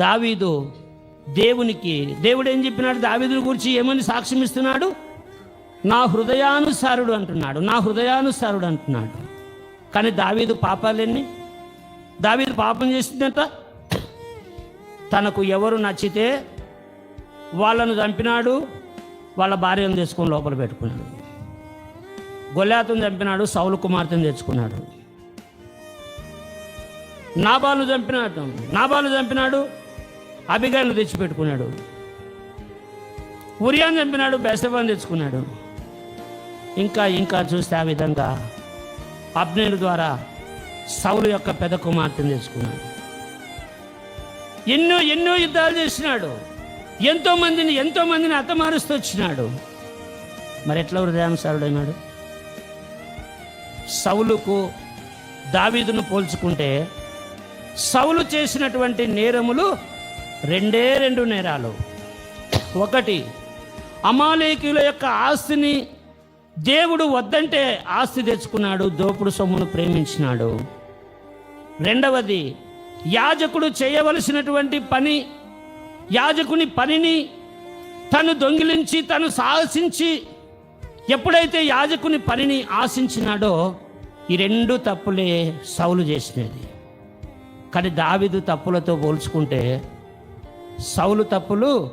దావీదు దేవునికి దేవుడు ఏం చెప్పినాడు? దావీదుని గురించి ఏమని సాక్ష్యం ఇస్తున్నాడు? నా హృదయానుసారుడు అంటున్నాడు. నా హృదయానుసారుడు అంటున్నాడు. కానీ దావీదు పాపాలెన్ని దావీదు పాపం చేసిందంట తనకు ఎవరు నచ్చితే వాళ్ళను చంపినాడు వాళ్ళ భార్యను తెచ్చుకొని లోపల పెట్టుకున్నాడు. గొల్లాతను చంపినాడు సౌలు కుమార్తెను తెచ్చుకున్నాడు. నాబాలు చంపినాడు. నాబాలు చంపినాడు. అభిగాయలు తెచ్చిపెట్టుకున్నాడు. ఉరియాన్ చంపినాడు బెసబాన్ తెచ్చుకున్నాడు. ఇంకా ఇంకా చూస్తే ఆ విధంగా అబ్నేరు ద్వారా సౌలు యొక్క పెద్ద కుమార్తెను తెచ్చుకున్నాడు. ఎన్నో ఎన్నో యుద్ధాలు చేసినాడు. ఎంతో మందిని ఎంతో మందిని అతమారుస్తూ వచ్చినాడు. మరి ఎట్లా హృదయానుసారుడైనాడు సౌలుకు దావీదును పోల్చుకుంటే సౌలు చేసినటువంటి నేరములు రెండే రెండు నేరాలు. ఒకటి అమాలేకుల యొక్క ఆస్తిని దేవుడు వద్దంటే ఆస్తి తెచ్చుకున్నాడు దోపుడు సొమ్మును ప్రేమించినాడు. రెండవది యాజకుడు చేయవలసినటువంటి పని యాజకుని పనిని తను దొంగిలించి తను సాహసించి ఎప్పుడైతే యాజకుని పనిని ఆశించినాడో ఈ రెండు తప్పులే సౌలు చేసినది. కానీ దావిదు తప్పులతో పోల్చుకుంటే సౌలు తప్పులు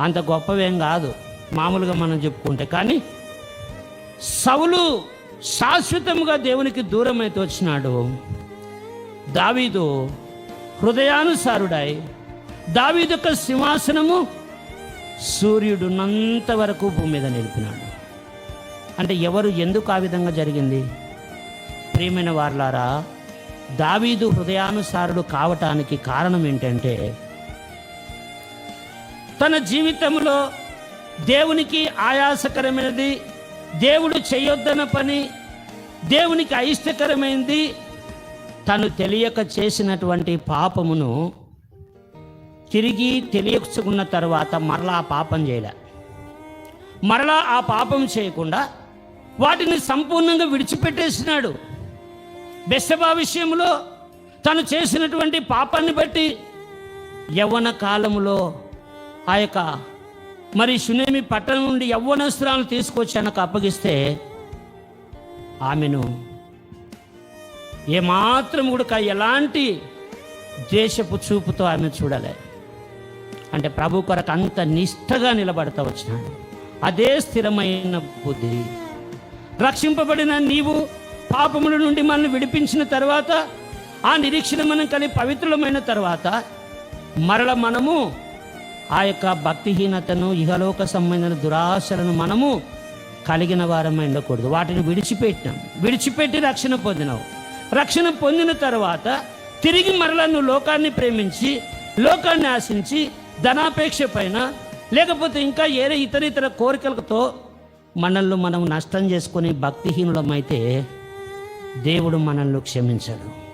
అంత గొప్పవేం కాదు. మామూలుగా మనం చెప్పుకుంటే. కానీ సౌలు శాశ్వతముగా దేవునికి దూరమైతే వచ్చినాడు. దావీదు హృదయానుసారుడై దావీదు యొక్క సింహాసనము సూర్యుడున్నంత వరకు భూమి మీద నిలిపినాడు. అంటే ఎవరు ఎందుకు ఆ విధంగా జరిగింది? ప్రియమైన వార్లారా దావీదు హృదయానుసారుడు కావటానికి కారణం ఏంటంటే తన జీవితంలో దేవునికి ఆయాసకరమైనది దేవుడు చేయొద్దన్న పని దేవునికి అయిష్టకరమైంది తను తెలియక చేసినటువంటి పాపమును తిరిగి తెలియకున్న తర్వాత మరలా ఆ పాపం చేయలే. మరలా ఆ పాపం చేయకుండా వాటిని సంపూర్ణంగా విడిచిపెట్టేసినాడు. బెస్సబా విషయంలో తను చేసినటువంటి పాపాన్ని బట్టి యవ్వన కాలంలో ఆ యొక్క మరి సునేమి పట్టణం నుండి యవ్వనస్త్రాలను తీసుకొచ్చి ఆయనకు అప్పగిస్తే ఆమెను ఏమాత్రం కూడా ఎలాంటి దేశపు చూపుతో ఆమె చూడలే. అంటే ప్రభు కొరకు అంత నిష్ఠగా నిలబడతా వచ్చినాడు. అదే స్థిరమైన బుద్ధి. రక్షింపబడిన నీవు పాపముల నుండి మనల్ని విడిపించిన తర్వాత ఆ నిరీక్షణ మనం కలిగి పవిత్రమైన తర్వాత మరల మనము ఆ యొక్క భక్తిహీనతను ఇహలోక సంబంధించిన దురాశలను మనము కలిగిన వారమై ఉండకూడదు. వాటిని విడిచిపెట్టినాం. విడిచిపెట్టి రక్షణ పొందినావు. రక్షణ పొందిన తర్వాత తిరిగి మరలా నువ్వు లోకాన్ని ప్రేమించి లోకాన్ని ఆశించి ధనాపేక్ష పైన లేకపోతే ఇంకా ఏరే ఇతర ఇతర కోరికలతో మనల్ని మనం నష్టం చేసుకొని భక్తిహీనులమైతే దేవుడు మనల్ని క్షమించడు.